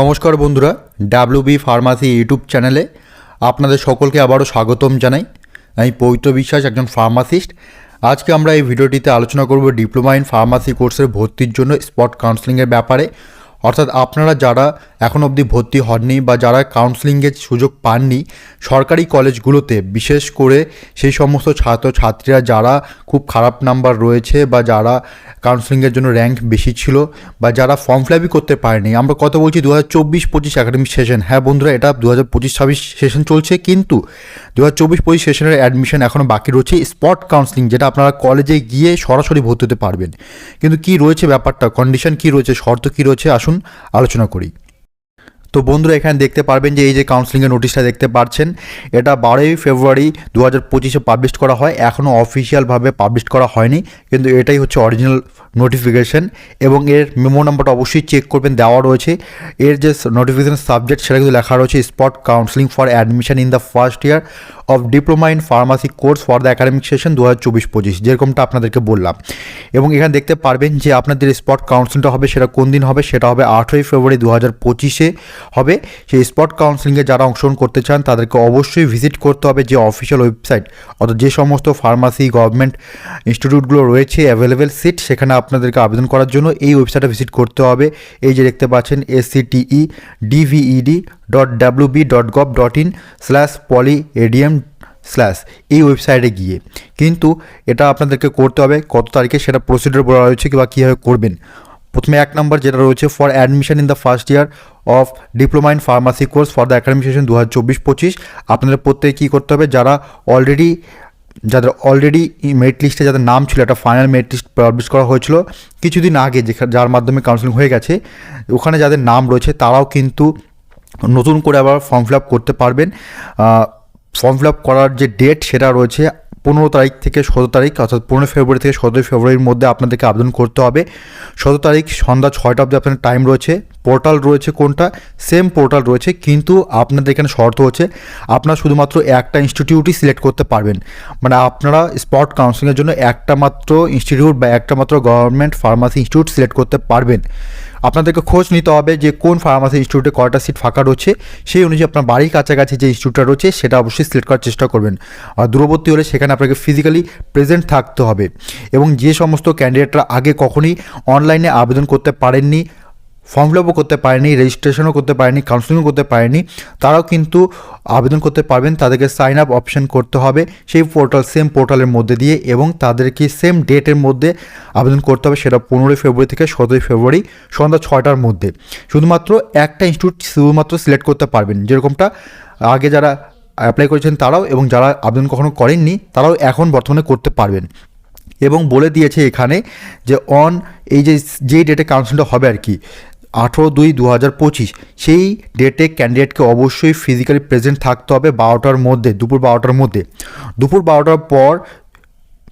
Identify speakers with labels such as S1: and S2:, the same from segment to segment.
S1: নমস্কার বন্ধুরা W B pharmacy YouTube চ্যানেলে আপনাদের সকলকে আবারও স্বাগতম জানাই। আমি পবিত্র বিশ্বাস, একজন ফার্মাসিস্ট আজকে আমরা এই ভিডিওটিতে আলোচনা করব ডিপ্লোমা ইন ফার্মাসি কোর্সের ভর্তির জন্য স্পট কাউন্সেলিংয়ের ব্যাপারে। অর্থাৎ আপনারা যারা এখন অবধি ভর্তি হননি বা যারা কাউন্সেলিংয়ের সুযোগ পাননি সরকারি কলেজগুলোতে, বিশেষ করে সেই সমস্ত ছাত্র ছাত্রীরা যারা খুব খারাপ নাম্বার রয়েছে বা যারা কাউন্সেলিংয়ের জন্য র্যাঙ্ক বেশি ছিল বা যারা ফর্ম ফিলাপই করতে পারেনি। আমরা কথা বলছি দু হাজার চব্বিশ পঁচিশ একাডেমিক সেশন হ্যাঁ বন্ধুরা, এটা দু হাজার পঁচিশ ছাব্বিশ সেশন চলছে কিন্তু দু হাজার চব্বিশ পঁচিশ সেশনের অ্যাডমিশন এখনও বাকি রয়েছে। স্পট কাউন্সেলিং যেটা আপনারা কলেজে গিয়ে সরাসরি ভর্তি হতে পারবেন। কিন্তু কি রয়েছে ব্যাপারটা? কন্ডিশন কি রয়েছে? শর্ত কি রয়েছে? আসুন আলোচনা করি। তো বন্ধুরা, এখানে দেখতে পারবেন যে এই যে কাউন্সিলিংয়ের নোটিশটা দেখতে পাচ্ছেন এটা বারোই ফেব্রুয়ারি দু হাজার পঁচিশে পাবলিশ করা হয়। এখনও অফিসিয়ালভাবে পাবলিশ করা হয়নি, কিন্তু এটাই হচ্ছে অরিজিনাল নোটিফিকেশন এবং এর মেমো নাম্বারটা অবশ্যই চেক করবেন, দেওয়া রয়েছে। এর যে নোটিফিকেশন সাবজেক্ট সেটা কিন্তু লেখা রয়েছে spot counselling for admission in the first year of diploma in pharmacy course for the academic session দু হাজার চব্বিশ পঁচিশ, যেরকমটা আপনাদেরকে বললাম। এবং এখানে দেখতে পারবেন যে আপনাদের স্পট কাউন্সিলিংটা হবে, সেটা কোন দিন হবে? সেটা হবে আঠেরোই ফেব্রুয়ারি দু হাজার পঁচিশে। হবে। সেই স্পট কাউন্সিলিংয়ে যারা অংশগ্রহণ করতে চান, তাদেরকে অবশ্যই ভিজিট করতে হবে যে অফিসিয়াল ওয়েবসাইট অর্থাৎ যে সমস্ত ফার্মাসি গভর্নমেন্ট ইনস্টিটিউটগুলো রয়েছে অ্যাভেলেবেল সিট সেখানে আপনাদেরকে আবেদন করার জন্য এই ওয়েবসাইটে ভিজিট করতে হবে। এই যে দেখতে পাচ্ছেন S CTE DVED dot W B dot gov dot in slash poly ADM slash এই ওয়েবসাইটে গিয়ে। কিন্তু এটা আপনাদেরকে করতে হবে, কত তারিখে সেটা প্রসিডিওর বলা রয়েছে কিংবা কীভাবে করবেন। প্রথমে এক নম্বর যেটা রয়েছে for admission in the first year of diploma in pharmacy course for the session দু হাজার চব্বিশ পঁচিশ। আপনাদের প্রত্যেকে কী করতে হবে? যারা অলরেডি যাদের অলরেডি মেরিট লিস্টে যাদের নাম ছিল, একটা ফাইনাল মেরিট লিস্ট পাবলিশ করা হয়েছিল কিছুদিন আগে, যেখানে, যার মাধ্যমে কাউন্সিলিং হয়ে গেছে, ওখানে যাদের নাম রয়েছে, তারাও কিন্তু নতুন করে আবার ফর্ম ফিল আপ করতে পারবেন। ফর্ম ফিল আপ করার যে ডেট সেটা রয়েছে পনেরো তারিখ থেকে সতেরো তারিখ, অর্থাৎ পনেরো ফেব্রুয়ারি থেকে সতেরোই ফেব্রুয়ারির মধ্যে আপনাদেরকে আবেদন করতে হবে। সতেরো তারিখ সন্ধ্যা ছয়টা অবধি আপনাদের টাইম রয়েছে। পোর্টাল রয়েছে কোনটা? সেম পোর্টাল রয়েছে, কিন্তু আপনাদের এখানে শর্ত হচ্ছে আপনারা শুধুমাত্র একটা ইনস্টিটিউটই সিলেক্ট করতে পারবেন। মানে আপনারা স্পট কাউন্সিলিংয়ের জন্য একটা মাত্র ইনস্টিটিউট বা একটা মাত্র গভর্নমেন্ট ফার্মাসি ইনস্টিটিউট সিলেক্ট করতে পারবেন। আপনাদেরকে খোঁজ নিতে হবে যে কোন ফার্মাসি ইনস্টিটিউটে কয়টা সিট ফাঁকা রয়েছে, সেই অনুযায়ী আপনার বাড়ির কাছাকাছি যে ইনস্টিটিউটটা রয়েছে, সেটা অবশ্যই সিলেক্ট করার চেষ্টা করবেন। আর দূরবর্তী হলে সেখানে আপনাকে ফিজিক্যালি প্রেজেন্ট থাকতে হবে। এবং যে সমস্ত ক্যান্ডিডেটরা আগে কখনই অনলাইনে আবেদন করতে পারেননি ফর্ম ফিল আপও করতে পারেনি রেজিস্ট্রেশনও করতে পারেনি কাউন্সিলিংও করতে পারেনি, তারাও কিন্তু আবেদন করতে পারবেন, তাদেরকে সাইন আপ অপশন করতে হবে, সেই পোর্টাল সেম পোর্টালের মধ্যে দিয়ে এবং তাদেরকে সেম ডেটের মধ্যে আবেদন করতে হবে, সেটা পনেরোই ফেব্রুয়ারি থেকে সতেরোই ফেব্রুয়ারি সন্ধ্যা ছয়টার মধ্যে। শুধুমাত্র একটা ইনস্টিটিউট শুধুমাত্র সিলেক্ট করতে পারবেন, যেরকমটা আগে যারা অ্যাপ্লাই করেছেন তারাও এবং যারা আবেদন কখনো করেননি, তারাও এখন বর্তমানে করতে পারবেন। এবং বলে দিয়েছে এখানে যে অন এই যে যেই ডেটে কাউন্সিলটা হবে আর কি আঠেরো দুই দু হাজার পঁচিশ। সেই ডেটে ক্যান্ডিডেটকে অবশ্যই ফিজিক্যালি প্রেজেন্ট থাকতে হবে বারোটার মধ্যে, দুপুর বারোটার মধ্যে। দুপুর বারোটার পর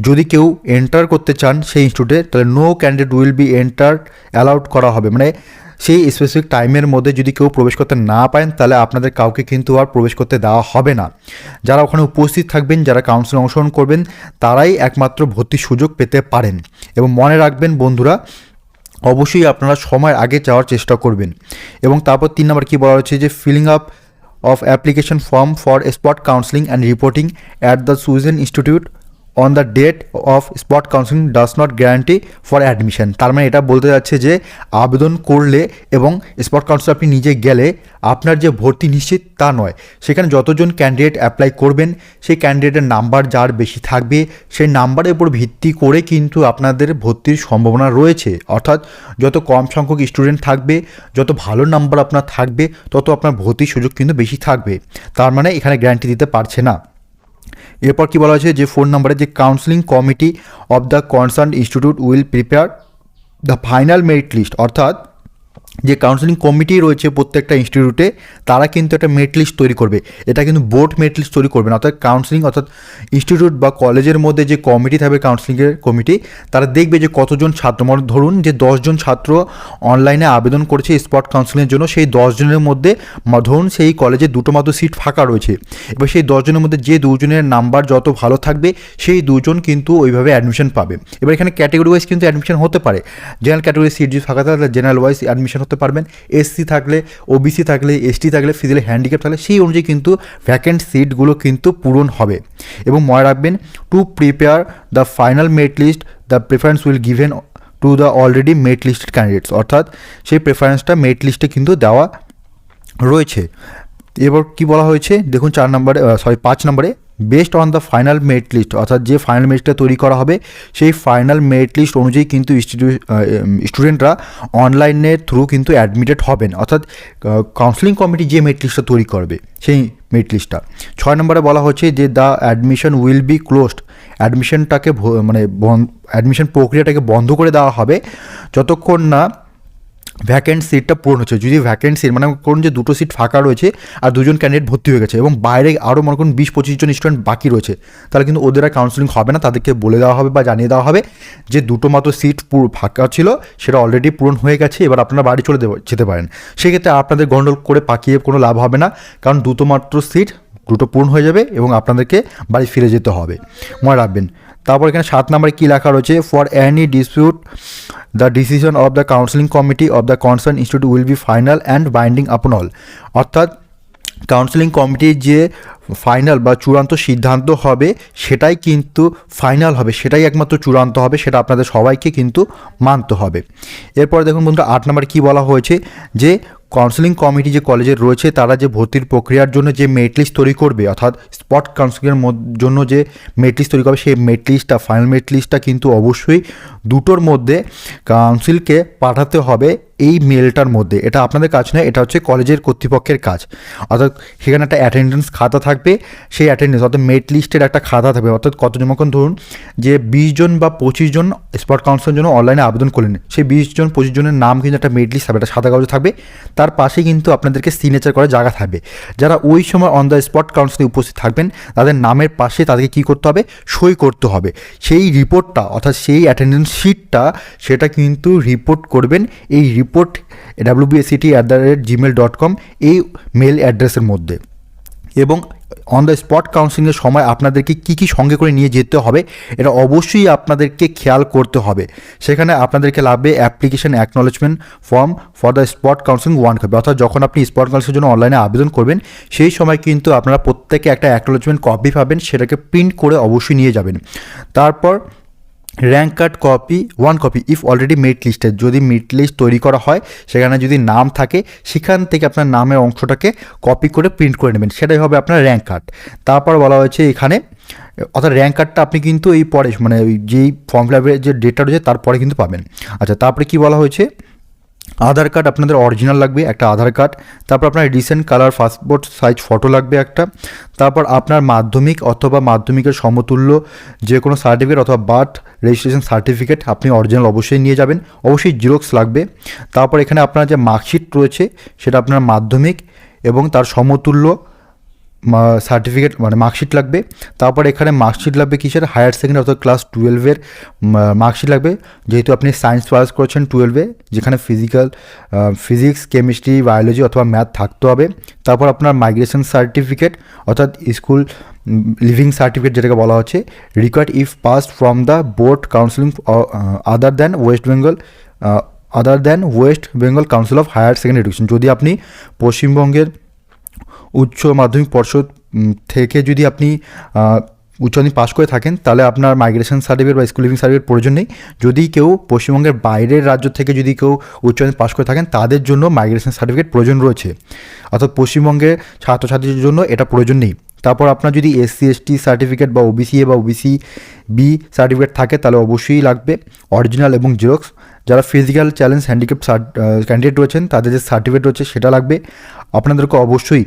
S1: যদি কেউ এন্টার করতে চান সেই ইনস্টিটিউটে তাহলে no candidate will be enter allowed করা হবে। মানে সেই স্পেসিফিক টাইমের মধ্যে যদি কেউ প্রবেশ করতে না পারেন, তাহলে আপনাদের কাউকে কিন্তু আর প্রবেশ করতে দেওয়া হবে না। যারা ওখানে উপস্থিত থাকবেন, যারা কাউন্সিলে অংশগ্রহণ করবেন, তারাই একমাত্র ভর্তির সুযোগ পেতে পারেন। এবং মনে রাখবেন বন্ধুরা অবশ্যই আপনারা সময়ের আগে যাওয়ার চেষ্টা করবেন। এবং তারপর তিন নম্বর কী বলা হচ্ছে যে filling up of application form for spot counselling and reporting at the chosen institute on the date of spot counselling does not guarantee for admission তার মানে এটা বলতে যাচ্ছে যে আবেদন করলে এবং স্পট কাউন্সিল আপনি নিজে গেলে আপনার যে ভর্তি নিশ্চিত তা নয়। সেখানে যতজন ক্যান্ডিডেট অ্যাপ্লাই করবেন, সেই ক্যান্ডিডেটের নাম্বার যার বেশি থাকবে, সেই নাম্বারের উপর ভিত্তি করে কিন্তু আপনাদের ভর্তির সম্ভাবনা রয়েছে। অর্থাৎ যত কম সংখ্যক স্টুডেন্ট থাকবে, যত ভালো নাম্বার আপনার থাকবে, তত আপনার ভর্তির সুযোগ কিন্তু বেশি থাকবে। তার মানে এখানে গ্যারান্টি দিতে পারছে না। এরপর কি বলা হয়েছে? যে ফোন নাম্বারে যে counselling committee of the concern institute will prepare the final merit list অর্থাৎ যে কাউন্সিলিং কমিটি রয়েছে প্রত্যেকটা ইনস্টিটিউটে তারা কিন্তু একটা মেরিট লিস্ট তৈরি করবে। এটা কিন্তু বোর্ড মেরিট লিস্ট তৈরি করবে না। অর্থাৎ কাউন্সিলিং অর্থাৎ ইনস্টিটিউট বা কলেজের মধ্যে যে কমিটি থাকবে কাউন্সিলিংয়ের কমিটি তারা দেখবে যে কতজন ছাত্র মানে ধরুন যে দশজন ছাত্র অনলাইনে আবেদন করেছে স্পট কাউন্সিলিংয়ের জন্য, সেই দশজনের মধ্যে ধরুন সেই কলেজে দুটো মাত্র সিট ফাঁকা রয়েছে। এবার সেই দশজনের মধ্যে যে দুজনের নাম্বার যত ভালো থাকবে, সেই দুজন কিন্তু ওইভাবে অ্যাডমিশন পাবে। এবার এখানে ক্যাটেগরি ওয়াইজ কিন্তু অ্যাডমিশন হতে পারে। জেনারেল ক্যাটেগরি সিট যদি ফাঁকা থাকে, তাহলে জেনারেল ওয়াইজ অ্যাডমিশন হতে পারবেন এসসি থাকলে ওবিসি থাকলে এসটি থাকলে ফিজিক্যাল হ্যান্ডিক্যাপ থাকলে, সেই অনুযায়ী কিন্তু ভ্যাকেন্ট সিটগুলো কিন্তু পূরণ হবে। এবং মনে রাখবেন to prepare the final merit list the preference will given to the already merit listed candidates অর্থাৎ, সেই প্রেফারেন্সটা মেট লিস্টে কিন্তু দেওয়া রয়েছে। এবার কি বলা হয়েছে? দেখুন, চার নম্বরে সরি পাঁচ নম্বরে based on the final merit list অর্থাৎ যে ফাইনাল মেরিটটা তৈরি করা হবে, সেই ফাইনাল মেরিট লিস্ট অনুযায়ী কিন্তু স্টুডেন্টরা অনলাইনের থ্রু কিন্তু অ্যাডমিটেড হবেন। অর্থাৎ কাউন্সিলিং কমিটি যে মেরিট লিস্টটা তৈরি করবে, সেই মেরিট লিস্টটা ছয় নম্বরে বলা হচ্ছে যে the admission will be closed অ্যাডমিশনটাকে মানে অ্যাডমিশন প্রক্রিয়াটাকে বন্ধ করে দেওয়া হবে। যতক্ষণ না ভ্যাকেন্ট সিটটা পূরণ হচ্ছে। যদি ভ্যাকেন্ট সিট মানে করুন যে দুটো সিট ফাঁকা রয়েছে আর দুজন ক্যান্ডিডেট ভর্তি হয়ে গেছে এবং বাইরে আরও মনে করুন বিশ পঁচিশ জন স্টুডেন্ট বাকি রয়েছে, তাহলে কিন্তু ওদের আর কাউন্সিলিং হবে না, তাদেরকে বলে দেওয়া হবে বা জানিয়ে দেওয়া হবে যে দুটো মাত্র সিট পুরো ফাঁকা ছিল, সেটা অলরেডি পূরণ হয়ে গেছে, এবার আপনারা বাড়ি চলে দেব- যেতে পারেন। সেক্ষেত্রে আপনাদের গন্ডল করে পাকিয়ে কোনো লাভ হবে না, কারণ দুটো মাত্র সিট দুটো পূরণ হয়ে যাবে এবং আপনাদেরকে বাড়ি ফিরে যেতে হবে। মনে রাখবেন তারপর এখানে সাত নম্বরে কী লেখা রয়েছে? For any dispute the decision of the counselling committee of the concern institute will be final and binding upon all অর্থাৎ কাউন্সিলিং কমিটির যে ফাইনাল বা চূড়ান্ত সিদ্ধান্ত হবে, সেটাই কিন্তু ফাইনাল হবে, সেটাই একমাত্র চূড়ান্ত হবে, সেটা আপনাদের সবাইকে কিন্তু মানতে হবে। এরপর দেখুন বন্ধুরা, আট নম্বরে কী বলা হয়েছে? যে কাউন্সিলিং কমিটি যে কলেজের রয়েছে, তারা যে ভর্তির প্রক্রিয়ার জন্য যে মেরিট লিস্ট তৈরি করবে, অর্থাৎ স্পট কাউন্সিলিংয়ের জন্য যে মেরিট লিস্ট তৈরি করবে, সেই মেরিট লিস্টটা ফাইনাল মেরিট লিস্টটা কিন্তু অবশ্যই দুটোর মধ্যে কাউন্সিলকে পাঠাতে হবে এই মেলটার মধ্যে। এটা আপনাদের কাজ নয়, এটা হচ্ছে কলেজের কর্তৃপক্ষের কাজ। অর্থাৎ সেখানে একটা অ্যাটেন্ডেন্স খাতা থাকবে, সেই অ্যাটেন্ডেন্স অর্থাৎ মেরিট লিস্টের একটা খাতা থাকবে। অর্থাৎ কতজন মতন ধরুন যে বিশ জন বা পঁচিশ জন স্পট কাউন্সিলের জন্য অনলাইনে আবেদন করলেন, সেই বিশ জন, পঁচিশ জনের নাম কিন্তু একটা মেরিট লিস্ট থাকবে, একটা সাদা কাগজে থাকবে। তার পাশে কিন্তু আপনাদেরকে সিগনেচার করার জায়গা থাকবে। যারা ওই সময় অন দ্য স্পট কাউন্সিলে উপস্থিত থাকবেন, তাদের নামের পাশে তাদেরকে কি করতে হবে? সই করতে হবে। সেই রিপোর্টটা অর্থাৎ সেই অ্যাটেন্ডেন্স শিটটা সেটা কিন্তু রিপোর্ট করবেন এই report WBACT at the rate Gmail dot com এই মেল অ্যাড্রেসের মধ্যে। এবং অন দ্য স্পট কাউন্সিলিংয়ের সময় আপনাদেরকে কী কী সঙ্গে করে নিয়ে যেতে হবে, এটা অবশ্যই আপনাদেরকে খেয়াল করতে হবে। সেখানে আপনাদেরকে লাগবে application acknowledgement form for the spot counselling one copy অর্থাৎ যখন আপনি স্পট কাউন্সিলের জন্য অনলাইনে আবেদন করবেন, সেই সময় কিন্তু আপনারা প্রত্যেকে একটা অ্যাকনলেজমেন্ট কপি পাবেন, সেটাকে প্রিন্ট করে অবশ্যই নিয়ে যাবেন। তারপর rank card copy one copy if already merit লিস্টের যদি মেরিট লিস্ট তৈরি করা হয়, সেখানে যদি নাম থাকে, সেখান থেকে আপনার নামের অংশটাকে কপি করে প্রিন্ট করে নেবেন। সেটাই হবে আপনার র্যাঙ্ক কার্ড তারপর বলা হয়েছে এখানে, অর্থাৎ র্যাঙ্ক কার্ডটা আপনি কিন্তু এই পরে মানে ওই যেই ফর্ম ফিল আপের যে ডেটটা রয়েছে, তারপরে কিন্তু পাবেন। আচ্ছা তারপরে কি বলা হয়েছে? আধার কার্ড আপনাদের অরিজিনাল লাগবে, একটা আধার কার্ড। তারপর আপনার recent colour passport size photo লাগবে একটা। তারপর আপনার মাধ্যমিক অথবা মাধ্যমিকের সমতুল্য যে কোনো সার্টিফিকেট অথবা বার্থ রেজিস্ট্রেশন সার্টিফিকেট আপনি অরিজিনাল অবশ্যই নিয়ে যাবেন। অবশ্যই জিরোক্স লাগবে। তারপর এখানে আপনার যে মার্কশিট রয়েছে, সেটা আপনার মাধ্যমিক এবং তার সমতুল্য। সার্টিফিকেট মানে মার্কশিট লাগবে। তারপর এখানে মার্কশিট লাগবে কিসের? হায়ার সেকেন্ডারি অর্থাৎ ক্লাস টুয়েলভের মার্কশিট লাগবে। যেহেতু আপনি সায়েন্স পাস করেছেন টুয়েলভে যেখানে ফিজিক্যাল ফিজিক্স কেমিস্ট্রি বায়োলজি অথবা ম্যাথ থাকতে হবে। তারপর আপনার মাইগ্রেশন সার্টিফিকেট অর্থাৎ স্কুল লিভিং সার্টিফিকেট যেটাকে বলা হচ্ছে required if passed from the board counselling other than West Bengal other than West Bengal council of higher secondary education যদি আপনি পশ্চিমবঙ্গের উচ্চ মাধ্যমিক পর্ষদ থেকে যদি আপনি আহ, উচ্চ মাধ্যমিক পাস করে থাকেন তাহলে আপনার মাইগ্রেশন সার্টিফিকেট বা স্কুল লিভিং সার্টিফিকেট প্রয়োজন নেই। যদি কেউ পশ্চিমবঙ্গের বাইরের রাজ্য থেকে যদি কেউ উচ্চ মাধ্যমিক পাস করে থাকেন তাদের জন্য মাইগ্রেশন সার্টিফিকেট প্রয়োজন রয়েছে। অর্থাৎ পশ্চিমবঙ্গের ছাত্রছাত্রীদের জন্য এটা প্রয়োজন নেই। তারপর আপনার যদি এসসি এসটি সার্টিফিকেট বা ওবিসি এ বা ওবিসি বি সার্টিফিকেট থাকে তাহলে অবশ্যই লাগবে। অরিজিনাল এবং জেরক্স যারা ফিজিক্যাল চ্যালেঞ্জ হ্যান্ডিক্যাপ ক্যান্ডিডেট রয়েছেন তাদের যে সার্টিফিকেট রয়েছে সেটা লাগবে। আপনাদেরকে অবশ্যই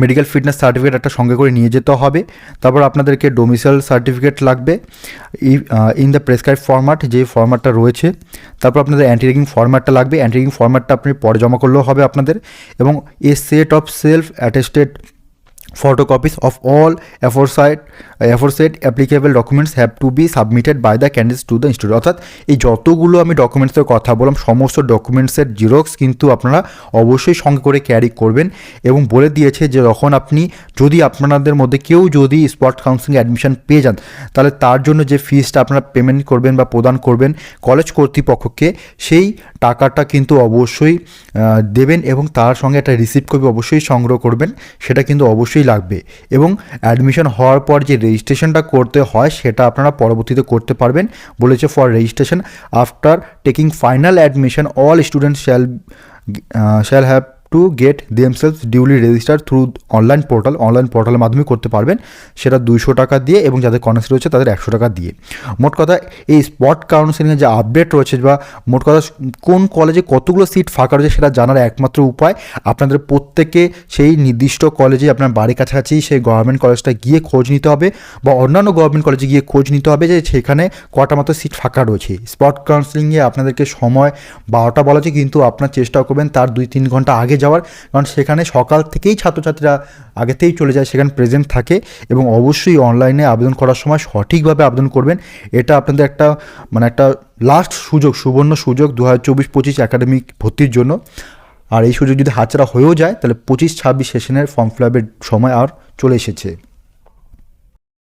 S1: মেডিকেল ফিটনেস সার্টিফিকেট একটা সঙ্গে করে নিয়ে যেতে হবে। তারপর আপনাদেরকে ডোমিসাইল সার্টিফিকেট লাগবে। ইন দ্য প্রেসক্রাইব ফরম্যাট যে ফরম্যাটটা রয়েছে। তারপর আপনাদের অ্যান্টি রেগিং ফরম্যাটটা লাগবে। অ্যান্টি রেগিং ফরম্যাটটা আপনি পরে জমা করলেও হবে আপনাদের। এবং a set of self attested photocopies of all aforesaid aforesaid applicable documents have to be submitted by the candidates to the institute. অর্থাৎ এই যতগুলো আমি ডকুমেন্টসের কথা বললাম, সমস্ত ডকুমেন্টসের জিরক্স কিন্তু আপনারা অবশ্যই সঙ্গে করে ক্যারি করবেন এবং বলে দিয়েছে যে যখন আপনি যদি আপনাদের মধ্যে কেউ যদি স্পট কাউন্সিলিং অ্যাডমিশন পেয়ে যান, তাহলে তার জন্য যে ফিসটা আপনারা পেমেন্ট করবেন বা প্রদান করবেন কলেজ কর্তৃপক্ষকে, সেই টাকাটা কিন্তু অবশ্যই দেবেন এবং তার সঙ্গে একটা রিসিপ্ট কপি অবশ্যই সংগ্রহ করবেন, সেটা কিন্তু অবশ্যই লাগবে। এবং অ্যাডমিশন হওয়ার পর যে রেজিস্ট্রেশনটা করতে হয়, সেটা আপনারা পরবর্তীতে করতে পারবেন। বলেছে for registration after taking final admission all student shall shall have to get themselves duly register through online portal online পোর্টালের মাধ্যমে করতে পারবেন। সেটা দুইশো টাকা দিয়ে এবং যাদের কনেক্ট রয়েছে তাদের একশো টাকা দিয়ে। মোট কথা, এই স্পট কাউন্সিলিংয়ের যে আপডেট রয়েছে বা মোট কথা, কোন কলেজে কতগুলো সিট ফাঁকা রয়েছে সেটা জানার একমাত্র উপায় আপনাদের প্রত্যেকে সেই নির্দিষ্ট কলেজে আপনার বাড়ির কাছাকাছি সেই গভর্নমেন্ট কলেজটা গিয়ে খোঁজ নিতে হবে বা অন্যান্য গভর্নমেন্ট কলেজে গিয়ে খোঁজ নিতে হবে যে সেখানে কটা মাত্র সিট ফাঁকা রয়েছে। স্পট কাউন্সিলিংয়ে আপনাদেরকে সময় বারোটা বলা আছে কিন্তু আপনার চেষ্টা করবেন তার দুই তিন ঘণ্টা আগে যাওয়ার, কারণ সেখানে সকাল থেকেই ছাত্রছাত্রীরা আগেতেই চলে যায়, সেখানে প্রেজেন্ট থাকে এবং অবশ্যই অনলাইনে আবেদন করার সময় সঠিকভাবে আবেদন করবেন। এটা আপনাদের একটা মানে একটা লাস্ট সুযোগ, সুবর্ণ সুযোগ দু হাজার চব্বিশ পঁচিশ একাডেমিক ভর্তির জন্য। আর এই সুযোগ যদি হাতছাড়া হয়েও যায়, তাহলে পঁচিশ ছাব্বিশ সেশনের ফর্ম ফিল আপের সময় আর চলে এসেছে।